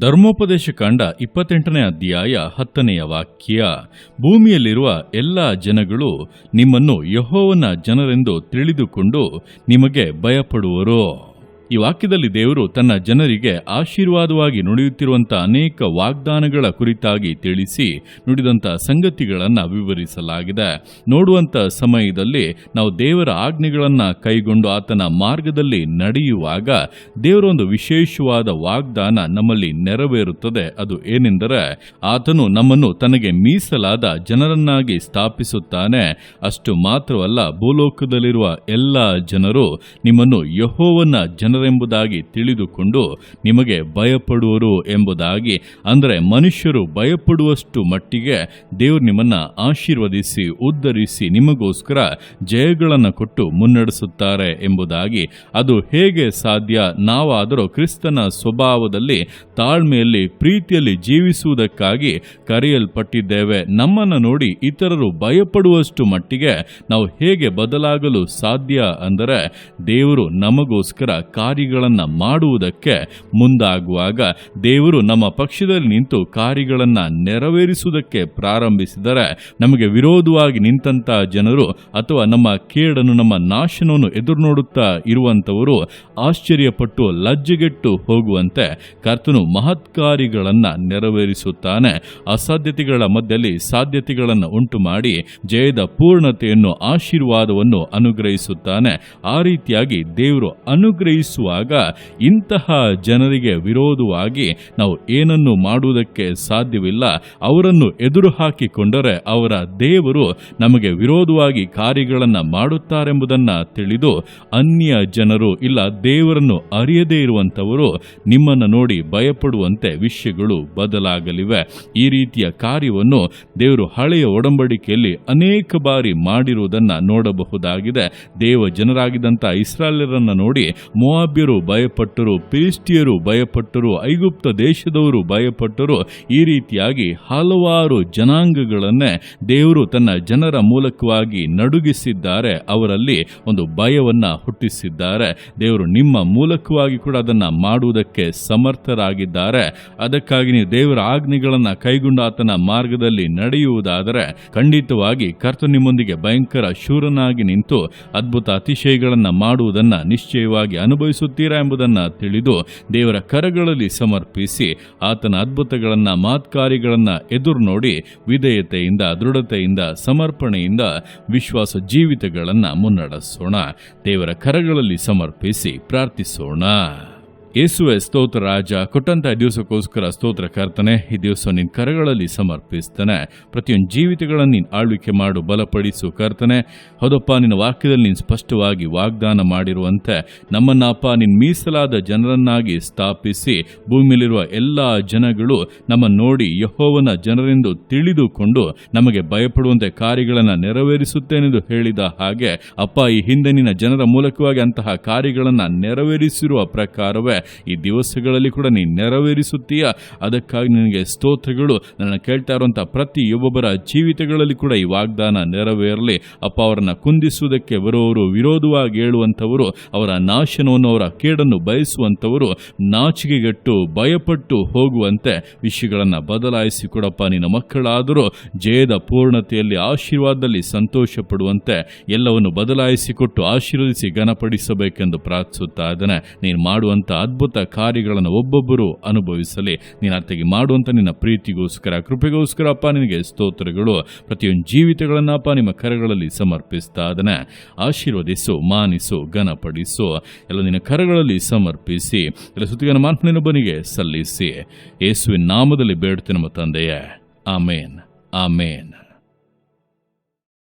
ಧರ್ಮೋಪದೇಶ ಕಾಂಡ ಇಪ್ಪತ್ತೆಂಟನೇ ಅಧ್ಯಾಯ ಹತ್ತನೆಯ ವಾಕ್ಯ, ಭೂಮಿಯಲ್ಲಿರುವ ಎಲ್ಲ ಜನಗಳು ನಿಮ್ಮನ್ನು ಯಹೋವನ ಜನರೆಂದು ತಿಳಿದುಕೊಂಡು ನಿಮಗೆ ಭಯಪಡುವರು. ಈ ವಾಕ್ಯದಲ್ಲಿ ದೇವರು ತನ್ನ ಜನರಿಗೆ ಆಶೀರ್ವಾದವಾಗಿ ನುಡಿಯುತ್ತಿರುವಂಥ ಅನೇಕ ವಾಗ್ದಾನಗಳ ಕುರಿತಾಗಿ ತಿಳಿಸಿ ನುಡಿದಂತ ಸಂಗತಿಗಳನ್ನು ವಿವರಿಸಲಾಗಿದೆ. ನೋಡುವಂತ ಸಮಯದಲ್ಲಿ ನಾವು ದೇವರ ಆಜ್ಞೆಗಳನ್ನು ಕೈಗೊಂಡು ಆತನ ಮಾರ್ಗದಲ್ಲಿ ನಡೆಯುವಾಗ ದೇವರೊಂದು ವಿಶೇಷವಾದ ವಾಗ್ದಾನ ನಮ್ಮಲ್ಲಿ ನೆರವೇರುತ್ತದೆ. ಅದು ಏನೆಂದರೆ ಆತನು ನಮ್ಮನ್ನು ತನಗೆ ಮೀಸಲಾದ ಜನರನ್ನಾಗಿ ಸ್ಥಾಪಿಸುತ್ತಾನೆ. ಅಷ್ಟು ಮಾತ್ರವಲ್ಲ, ಭೂಲೋಕದಲ್ಲಿರುವ ಎಲ್ಲ ಜನರು ನಿಮ್ಮನ್ನು ಯಹೋವನ ಜನರೆಂಬುದಾಗಿ ತಿಳಿದುಕೊಂಡು ನಿಮಗೆ ಭಯಪಡುವರು ಎಂಬುದಾಗಿ, ಅಂದರೆ ಮನುಷ್ಯರು ಭಯಪಡುವಷ್ಟು ಮಟ್ಟಿಗೆ ದೇವರು ನಿಮ್ಮನ್ನ ಆಶೀರ್ವದಿಸಿ, ಉದ್ಧರಿಸಿ, ನಿಮಗೋಸ್ಕರ ಜಯಗಳನ್ನು ಕೊಟ್ಟು ಮುನ್ನಡೆಸುತ್ತಾರೆ ಎಂಬುದಾಗಿ, ಅದು ಹೇಗೆ ಸಾಧ್ಯ? ನಾವಾದರೂ ಕ್ರಿಸ್ತನ ಸ್ವಭಾವದಲ್ಲಿ, ತಾಳ್ಮೆಯಲ್ಲಿ, ಪ್ರೀತಿಯಲ್ಲಿ ಜೀವಿಸುವುದಕ್ಕಾಗಿ ಕರೆಯಲ್ಪಟ್ಟಿದ್ದೇವೆ. ನಮ್ಮನ್ನು ನೋಡಿ ಇತರರು ಭಯಪಡುವಷ್ಟು ಮಟ್ಟಿಗೆ ನಾವು ಹೇಗೆ ಬದಲಾಗಲು ಸಾಧ್ಯ ಅಂದರೆ, ದೇವರು ನಮಗೋಸ್ಕರ ಕಾರ್ಯಗಳನ್ನು ಮಾಡುವುದಕ್ಕೆ ಮುಂದಾಗುವಾಗ ದೇವರು ನಮ್ಮ ಪಕ್ಷದಲ್ಲಿ ನಿಂತು ಕಾರ್ಯಗಳನ್ನು ನೆರವೇರಿಸುವುದಕ್ಕೆ ಪ್ರಾರಂಭಿಸಿದರೆ ನಮಗೆ ವಿರೋಧವಾಗಿ ನಿಂತಹ ಜನರು ಅಥವಾ ನಮ್ಮ ಕೇಡನ್ನು, ನಮ್ಮ ನಾಶನವನ್ನು ಎದುರು ನೋಡುತ್ತಾ ಇರುವಂಥವರು ಆಶ್ಚರ್ಯಪಟ್ಟು ಲಜ್ಜೆಗೆಟ್ಟು ಹೋಗುವಂತೆ ಕರ್ತನು ಮಹತ್ಕಾರಿಗಳನ್ನು ನೆರವೇರಿಸುತ್ತಾನೆ. ಅಸಾಧ್ಯತೆಗಳ ಮಧ್ಯದಲ್ಲಿ ಸಾಧ್ಯತೆಗಳನ್ನು ಉಂಟು ಮಾಡಿ ಜಯದ ಪೂರ್ಣತೆಯನ್ನು, ಆಶೀರ್ವಾದವನ್ನು ಅನುಗ್ರಹಿಸುತ್ತಾನೆ. ಆ ರೀತಿಯಾಗಿ ದೇವರು ಅನುಗ್ರಹಿಸುವಾಗ ಇಂತಹ ಜನರಿಗೆ ವಿರೋಧವಾಗಿ ನಾವು ಏನನ್ನು ಮಾಡುವುದಕ್ಕೆ ಸಾಧ್ಯವಿಲ್ಲ. ಅವರನ್ನು ಎದುರು ಹಾಕಿಕೊಂಡರೆ ಅವರ ದೇವರು ನಮಗೆ ವಿರೋಧವಾಗಿ ಕಾರ್ಯಗಳನ್ನು ಮಾಡುತ್ತಾರೆಂಬುದನ್ನು ತಿಳಿದು ಅನ್ಯ ಜನರು ಇಲ್ಲ, ದೇವರನ್ನು ಅರಿಯದೇ ಇರುವಂಥವರು ನಿಮ್ಮನ್ನು ನೋಡಿ ಭಯಪಡುವಂತೆ ವಿಷಯಗಳು ಬದಲಾಗಲಿವೆ. ಈ ರೀತಿಯ ಕಾರ್ಯವನ್ನು ದೇವರು ಹಳೆಯ ಒಡಂಬಡಿಕೆಯಲ್ಲಿ ಅನೇಕ ಬಾರಿ ಮಾಡಿರುವುದನ್ನು ನೋಡಬಹುದಾಗಿದೆ. ದೇವ ಜನರಾಗಿದ್ದಂಥ ಇಸ್ರಾಯೇಲರನ್ನು ನೋಡಿ ಮೋವಾಬ್ಯರು ಭಯಪಟ್ಟರು ಫಿಲಿಸ್ಟಿಯರು ಭಯಪಟ್ಟರು, ಐಗುಪ್ತ ದೇಶದವರು ಭಯಪಟ್ಟರು. ಈ ರೀತಿಯಾಗಿ ಹಲವಾರು ಜನಾಂಗಗಳನ್ನೇ ದೇವರು ತನ್ನ ಜನರ ಮೂಲಕವಾಗಿ ನಡುಗಿಸಿದ್ದಾರೆ. ಅವರಲ್ಲಿ ಒಂದು ಭಯವನ್ನ ಹುಟ್ಟಿಸಿದ್ದಾರೆ. ದೇವರು ನಿಮ್ಮ ಮೂಲಕವಾಗಿ ಕೂಡ ಅದನ್ನು ಮಾಡುವುದಕ್ಕೆ ಸಮರ್ಥರಾಗಿದ್ದಾರೆ. ಅದಕ್ಕಾಗಿ ನೀವು ದೇವರ ಆಜ್ಞೆಗಳನ್ನು ಕೈಗೊಂಡು ಆತನ ಮಾರ್ಗದಲ್ಲಿ ನಡೆಯುವುದಾದರೆ ಖಂಡಿತವಾಗಿ ಕರ್ತ ನಿಮ್ಮೊಂದಿಗೆ ಭಯಂಕರ ಶೂರನಾಗಿ ನಿಂತು ಅದ್ಭುತ ಅತಿಶಯಗಳನ್ನು ಮಾಡುವುದನ್ನ ನಿಶ್ಚಯವಾಗಿ ಅನುಭವಿಸುತ್ತೀರಾ ಎಂಬುದನ್ನು ತಿಳಿದು ದೇವರ ಕರಗಳಲ್ಲಿ ಸಮರ್ಪಿಸಿ ಆತನ ಅದ್ಭುತಗಳನ್ನು, ಮಾತ್ಕಾರಿಗಳನ್ನು ಎದುರು ನೋಡಿ ವಿಧೇಯತೆಯಿಂದ, ದೃಢತೆಯಿಂದ, ಸಮರ್ಪಣೆಯಿಂದ ವಿಶ್ವಾಸ ಜೀವಿತಗಳನ್ನು ಮುನ್ನಡೆಸೋಣ. ದೇವರ ಕರಗಳಲ್ಲಿ ಸಮರ್ಪಿಸಿ ಪ್ರಾರ್ಥಿಸೋಣ. ಯೇಸುವೆ ಸ್ತೋತ್ರ ರಾಜ ಕೊಟ್ಟಂಥ ದಿವಸಕ್ಕೋಸ್ಕರ ಸ್ತೋತ್ರ ಕರ್ತನೆ, ಈ ದಿವಸ ನಿನ್ನ ಕರಗಳಲ್ಲಿ ಸಮರ್ಪಿಸ್ತಾನೆ. ಪ್ರತಿಯೊಂದು ಜೀವಿತಗಳನ್ನು ನೀನು ಆಳ್ವಿಕೆ ಮಾಡು, ಬಲಪಡಿಸು ಕರ್ತನೆ. ಹೌದಪ್ಪ, ನಿನ್ನ ವಾಕ್ಯದಲ್ಲಿ ನೀನು ಸ್ಪಷ್ಟವಾಗಿ ವಾಗ್ದಾನ ಮಾಡಿರುವಂತೆ ನಮ್ಮನ್ನಪ್ಪ, ನಿನ್ನ ಮೀಸಲಾದ ಜನರನ್ನಾಗಿ ಸ್ಥಾಪಿಸಿ, ಭೂಮಿಯಲ್ಲಿರುವ ಎಲ್ಲ ಜನಗಳು ನಮ್ಮ ನೋಡಿ ಯಹೋವನ ಜನರೆಂದು ತಿಳಿದುಕೊಂಡು ನಮಗೆ ಭಯಪಡುವಂತೆ ಕಾರ್ಯಗಳನ್ನು ನೆರವೇರಿಸುತ್ತೇನೆಂದು ಹೇಳಿದ ಹಾಗೆ, ಅಪ್ಪ, ಈ ಹಿಂದೆ ನಿನ್ನ ಜನರ ಮೂಲಕವಾಗಿ ಅಂತಹ ಕಾರ್ಯಗಳನ್ನು ನೆರವೇರಿಸಿರುವ ಪ್ರಕಾರವೇ ಈ ದಿವಸಗಳಲ್ಲಿ ಕೂಡ ನೀನು ನೆರವೇರಿಸುತ್ತೀಯ? ಅದಕ್ಕಾಗಿ ನಿನಗೆ ಸ್ತೋತ್ರಗಳು ನನ್ನ ಕೇಳ್ತಾ ಇರುವಂಥ ಪ್ರತಿ ಒಬ್ಬೊಬ್ಬರ ಜೀವಿತಗಳಲ್ಲಿ ಕೂಡ ಈ ವಾಗ್ದಾನ ನೆರವೇರಲಿ. ಅಪ್ಪ, ಅವರನ್ನು ಕುಂದಿಸುವುದಕ್ಕೆ ಬರುವವರು, ವಿರೋಧವಾಗಿ ಹೇಳುವಂಥವರು, ಅವರ ನಾಶನವನ್ನು, ಅವರ ಕೇಡನ್ನು ಬಯಸುವಂಥವರು, ನಾಚಿಕೆಗೆಟ್ಟು, ಭಯಪಟ್ಟು ಹೋಗುವಂತೆ ವಿಷಯಗಳನ್ನು ಬದಲಾಯಿಸಿ ಕೊಡಪ್ಪ. ನಿನ್ನ ಮಕ್ಕಳಾದರೂ ಜಯದ ಪೂರ್ಣತೆಯಲ್ಲಿ, ಆಶೀರ್ವಾದದಲ್ಲಿ ಸಂತೋಷ ಪಡುವಂತೆ ಎಲ್ಲವನ್ನು ಬದಲಾಯಿಸಿಕೊಟ್ಟು ಆಶೀರ್ವದಿಸಿ ಘನಪಡಿಸಬೇಕೆಂದು ಪ್ರಾರ್ಥಿಸುತ್ತಾ ಇದ್ದಾನೆ. ನೀನು ಮಾಡುವಂಥ ಅದ್ಭುತ ಕಾರ್ಯಗಳನ್ನು ಒಬ್ಬೊಬ್ಬರು ಅನುಭವಿಸಲಿ. ನೀನು ಅರ್ಥಗೆ ಮಾಡುವಂಥ ನಿನ್ನ ಪ್ರೀತಿಗೋಸ್ಕರ, ಕೃಪೆಗೋಸ್ಕರ ಅಪ್ಪ ನಿನಗೆ ಸ್ತೋತ್ರಗಳು. ಪ್ರತಿಯೊಂದು ಜೀವಿತಗಳನ್ನಪ್ಪ ನಿಮ್ಮ ಕರಗಳಲ್ಲಿ ಸಮರ್ಪಿಸ್ತಾ ಅದನ್ನು ಆಶೀರ್ವದಿಸು, ಮಾನಿಸು, ಘನಪಡಿಸು. ಎಲ್ಲ ನಿನ್ನ ಕರಗಳಲ್ಲಿ ಸಮರ್ಪಿಸಿ, ಎಲ್ಲ ಸುತ್ತಿಗನ ಮಾತನಿನೊಬ್ಬನಿಗೆ ಸಲ್ಲಿಸಿ. ಯೇಸುವಿನ ನಾಮದಲ್ಲಿ ಬೇಡ್ತೀನಿ ನಮ್ಮ ತಂದೆಯೇ. ಆಮೇನ್. ಆಮೇನ್.